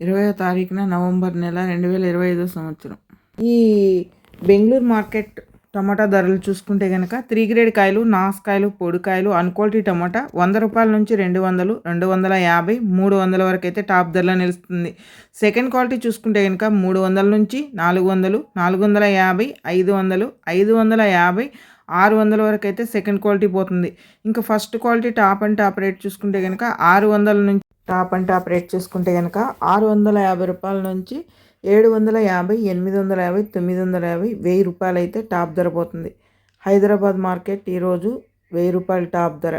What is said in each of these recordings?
ఇరవయో తారీఖున నవంబర్ నెల రెండు వేల ఇరవై ఐదో సంవత్సరం. ఈ బెంగళూరు మార్కెట్ టమాటా ధరలు చూసుకుంటే కనుక త్రీ గ్రేడ్ కాయలు నాసుకాయలు పొడికాయలు అన్క్వాలిటీ టమాటా వంద రూపాయల నుంచి రెండు వందలు రెండు వందల యాభై మూడు వందల వరకు అయితే టాప్ ధరలో నిలుస్తుంది. సెకండ్ క్వాలిటీ చూసుకుంటే కనుక మూడు వందల నుంచి నాలుగు వందలు నాలుగు వందల యాభై ఐదు వందలు ఐదు వందల యాభై ఆరు వందల వరకు అయితే సెకండ్ క్వాలిటీ పోతుంది. ఇంకా first quality top and top rate చూసుకుంటే కనుక ఆరు వందల నుంచి టాప్ అండ్ టాప్ రేట్ చూసుకుంటే కనుక ఆరు వందల యాభై రూపాయల నుంచి ఏడు వందల యాభై ఎనిమిది వందల యాభై తొమ్మిది వందల యాభై వెయ్యి రూపాయలు అయితే టాప్ ధర పోతుంది. హైదరాబాద్ మార్కెట్ ఈరోజు వెయ్యి రూపాయలు టాప్ ధర.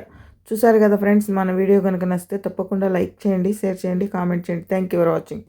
చూసారు కదా ఫ్రెండ్స్ మన వీడియో కనుక నచ్చితే తప్పకుండా లైక్ చేయండి షేర్ చేయండి కామెంట్ చేయండి. Thank you for watching